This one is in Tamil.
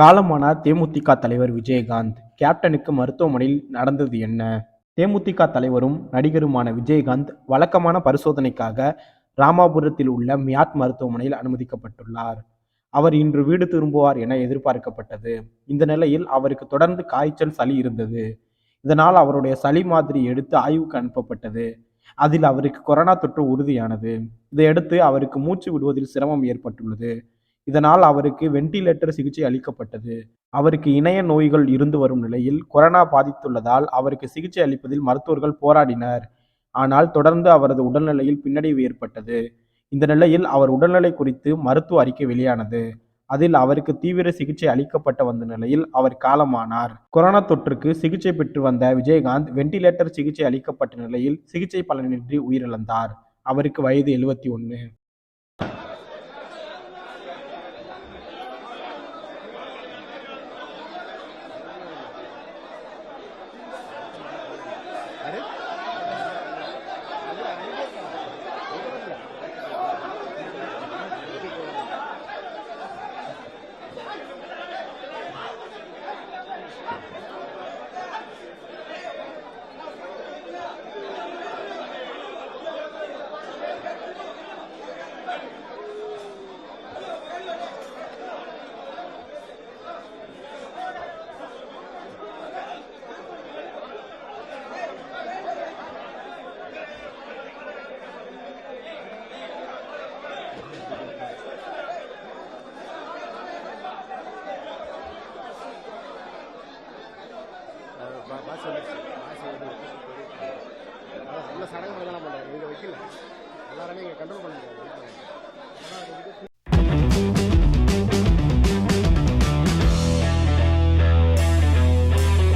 காலமானார் தேமுதிக தலைவர் விஜயகாந்த் கேப்டனுக்கு மருத்துவமனையில் நடந்தது என்ன? தேமுதிக தலைவரும் நடிகருமான விஜயகாந்த் வழக்கமான பரிசோதனைக்காக ராமாபுரத்தில் உள்ள மியாட் மருத்துவமனையில் அனுமதிக்கப்பட்டுள்ளார். அவர் இன்று வீடு திரும்புவார் என எதிர்பார்க்கப்பட்டது. இந்த நிலையில் அவருக்கு தொடர்ந்து காய்ச்சல் சளி இருந்தது. இதனால் அவருடைய சளி மாதிரி எடுத்து ஆய்வுக்கு அனுப்பப்பட்டது. அதில் அவருக்கு கொரோனா தொற்று உறுதியானது. இதையடுத்து அவருக்கு மூச்சு விடுவதில் சிரமம் ஏற்பட்டுள்ளது. இதனால் அவருக்கு வென்டிலேட்டர் சிகிச்சை அளிக்கப்பட்டது. அவருக்கு இணைய நோய்கள் இருந்து வரும் நிலையில் கொரோனா பாதித்துள்ளதால் அவருக்கு சிகிச்சை அளிப்பதில் மருத்துவர்கள் போராடினர். ஆனால் தொடர்ந்து அவரது உடல்நிலையில் பின்னடைவு ஏற்பட்டது. இந்த நிலையில் அவர் உடல்நிலை குறித்து மருத்துவ அறிக்கை வெளியானது. அதில் அவருக்கு தீவிர சிகிச்சை அளிக்கப்பட்ட வந்த நிலையில் அவர் காலமானார். கொரோனா தொற்றுக்கு சிகிச்சை பெற்று வந்த விஜயகாந்த் வென்டிலேட்டர் சிகிச்சை அளிக்கப்பட்ட நிலையில் சிகிச்சை பலனின்றி உயிரிழந்தார். அவருக்கு வயது எழுபத்தி ஒன்று अरे வந்துருச்சு பாஸ் நல்ல சடங்கு தான் பண்ணுறாங்க இங்கே வைக்கல. எல்லாருமே இங்கே கண்ட்ரோல் பண்ண முடியாது.